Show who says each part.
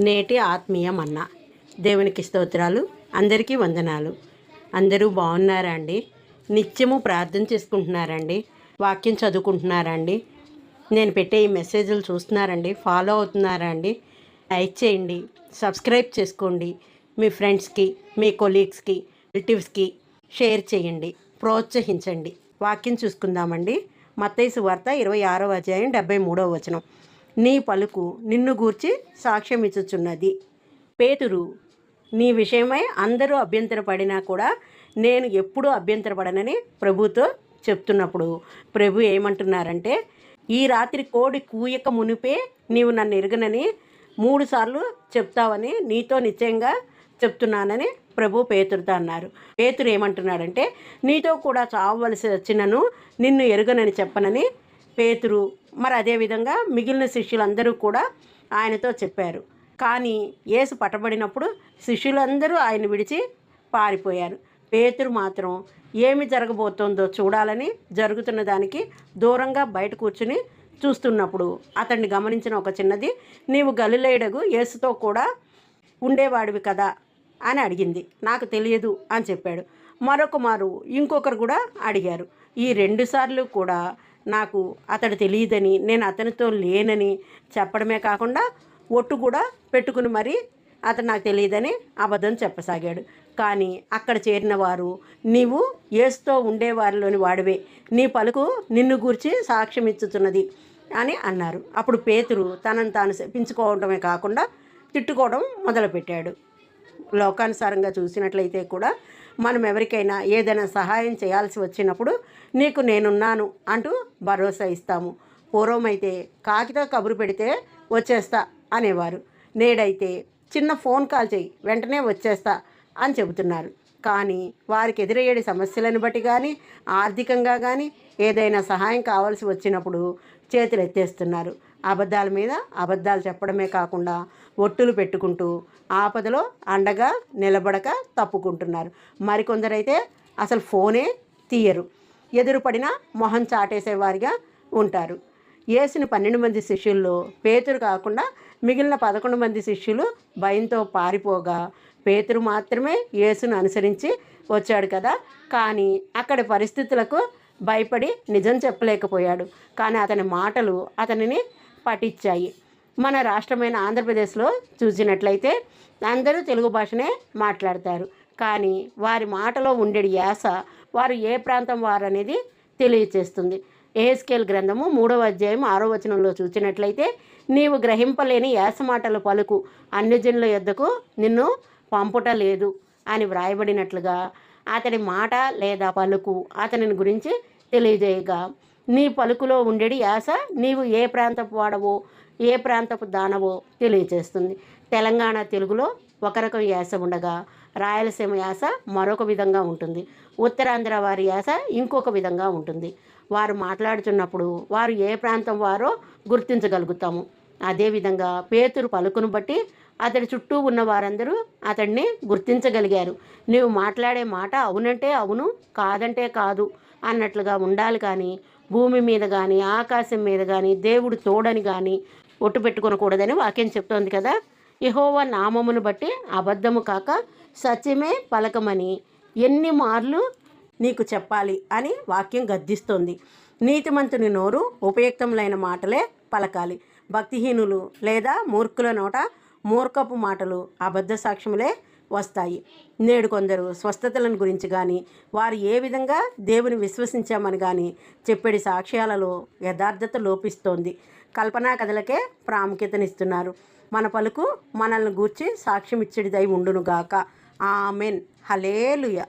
Speaker 1: నేటి ఆత్మీయ మన్న దేవునికి స్తోత్రాలు అందరికీ వందనాలు. అందరూ బాగున్నారా అండి నిత్యము ప్రార్థన చేసుకుంటున్నారండి? వాక్యం చదువుకుంటున్నారండి? నేను పెట్టే ఈ మెసేజ్లు చూస్తున్నారండి? ఫాలో అవుతున్నారా అండి లైక్ చేయండి సబ్స్క్రైబ్ చేసుకోండి. మీ ఫ్రెండ్స్కి మీ కొలీగ్స్కి రిలేటివ్స్కి షేర్ చేయండి ప్రోత్సహించండి. వాక్యం చూసుకుందామండి. మత్తైసు వార్త ఇరవై ఆరో అధ్యాయం డెబ్బై మూడవ వచనం. నీ పలుకు నిన్ను గూర్చి సాక్ష్యం ఇచ్చుచున్నది పేతురు నీ విషయమై అందరూ అభ్యంతరపడినా కూడా నేను ఎప్పుడూ అభ్యంతరపడనని ప్రభుతో చెప్తున్నప్పుడు ప్రభు ఏమంటున్నారంటే ఈ రాత్రి కోడి కూయక మునిపే నీవు నన్ను ఎరగనని మూడుసార్లు చెప్తావని నీతో నిశ్చయంగా చెప్తున్నానని ప్రభు పేతురుతో అన్నారు. పేతురు ఏమంటున్నాడంటే నీతో కూడా చావవలసి వచ్చినను నిన్ను ఎరుగనని చెప్పనని పేతురు మరి అదేవిధంగా మిగిలిన శిష్యులందరూ కూడా ఆయనతో చెప్పారు. కానీ యేసు పట్టబడినప్పుడు శిష్యులందరూ ఆయన విడిచి పారిపోయారు. పేతురు మాత్రం ఏమి జరగబోతోందో చూడాలని జరుగుతున్న దానికి దూరంగా బయట కూర్చుని చూస్తున్నప్పుడు అతన్ని గమనించిన ఒక చిన్నది నీవు గలిలేడగు యేసుతో కూడా ఉండేవాడివి కదా? అని అడిగింది. నాకు తెలియదు అని చెప్పాడు. మరొక మారు ఇంకొకరు కూడా అడిగారు. ఈ రెండు సార్లు కూడా నాకు అతడు తెలియదని నేను అతనితో లేనని చెప్పడమే కాకుండా ఒట్టు కూడా పెట్టుకుని మరి అతను నాకు తెలియదని అబద్ధం చెప్పసాగాడు. కానీ అక్కడ చేరిన వారు నీవు ఏసుతో ఉండేవారిలోని వాడివే నీ పలుకు నిన్ను గూర్చి సాక్ష్యం ఇచ్చుతున్నది అని అన్నారు. అప్పుడు పేతురు తనను తాను శపించుకోవడమే కాకుండా తిట్టుకోవడం మొదలుపెట్టాడు. లోకానుసారంగా చూసినట్లయితే కూడా మనం ఎవరికైనా ఏదైనా సహాయం చేయాల్సి వచ్చినప్పుడు నీకు నేనున్నాను అంటూ భరోసా ఇస్తాము. పూర్వమైతే కాకితో కబురు పెడితే వచ్చేస్తా అనేవారు. నేడైతే చిన్న ఫోన్ కాల్ చేయి వెంటనే వచ్చేస్తా అని చెబుతున్నారు. కానీ వారికి ఎదురయ్యే సమస్యలను బట్టి కానీ ఆర్థికంగా కానీ ఏదైనా సహాయం కావాల్సి వచ్చినప్పుడు చేతులు ఎత్తేస్తున్నారు అబద్ధాల మీద అబద్ధాలు చెప్పడమే కాకుండా ఒట్టులు పెట్టుకుంటూ ఆపదలో అండగా నిలబడక తప్పుకుంటున్నారు. మరికొందరైతే అసలు ఫోనే తీయరు. ఎదురుపడిన మొహం చాటేసేవారిగా ఉంటారు. యేసుని పన్నెండు మంది శిష్యుల్లో పేతురు కాకుండా మిగిలిన పదకొండు మంది శిష్యులు భయంతో పారిపోగా పేతురు మాత్రమే యేసును అనుసరించి వచ్చాడు కదా. కానీ అక్కడి పరిస్థితులకు భయపడి నిజం చెప్పలేకపోయాడు. కానీ అతని మాటలు అతనిని పఠించాయి మన రాష్ట్రమైన ఆంధ్రప్రదేశ్లో చూసినట్లయితే అందరూ తెలుగు భాషనే మాట్లాడతారు. కానీ వారి మాటలో ఉండేది యాస వారు ఏ ప్రాంతం వారు అనేది తెలియచేస్తుంది. ఏహెస్కేల్ గ్రంథము మూడవ అధ్యాయం ఆరో వచనంలో చూసినట్లయితే నీవు గ్రహింపలేని యాస మాటలు పలుకు అన్యజనుల యొద్దకు నిన్ను పంపుట లేదు అని వ్రాయబడినట్లుగా అతడి మాట లేదా పలుకు అతనిని గురించి తెలియజేయగా నీ పలుకులో ఉండేది యాస నీవు ఏ ప్రాంతపు వాడవో ఏ ప్రాంతపు దానవో తెలియచేస్తుంది. తెలంగాణ తెలుగులో ఒక రకం యాస ఉండగా రాయలసీమ యాస మరొక విధంగా ఉంటుంది. ఉత్తరాంధ్ర వారి యాస ఇంకొక విధంగా ఉంటుంది. వారు మాట్లాడుతున్నప్పుడు వారు ఏ ప్రాంతం వారో గుర్తించగలుగుతాము. అదేవిధంగా పేతురు పలుకును బట్టి అతడి చుట్టూ ఉన్న వారందరూ అతడిని గుర్తించగలిగారు. నీవు మాట్లాడే మాట అవునంటే అవును కాదంటే కాదు అన్నట్లుగా ఉండాలి కానీ భూమి మీద కానీ ఆకాశం మీద కానీ దేవుడు తోడని కానీ ఒట్టు పెట్టుకొనకూడదని వాక్యం చెప్తోంది కదా. యహోవ నామమును బట్టి అబద్ధము కాక సత్యమే పలకమని ఎన్ని మార్లు నీకు చెప్పాలి అని వాక్యం గద్దిస్తోంది. నీతిమంతుని నోరు ఉపయుక్తములైన మాటలే పలకాలి. భక్తిహీనులు లేదా మూర్ఖుల నోట మూర్ఖపు మాటలు అబద్ధ సాక్ష్యములే వస్తాయి. నేడు కొందరు స్వస్థతలను గురించి కానీ వారు ఏ విధంగా దేవుని విశ్వసించామని కానీ చెప్పేడి సాక్ష్యాలలో యథార్థత లోపిస్తోంది. కల్పనా కథలకే ప్రాముఖ్యతనిస్తున్నారు. మన పలుకు మనల్ని గూర్చి సాక్ష్యం ఇచ్చేడిదై ఉండునుగాక ఆమెన్. హలేలుయ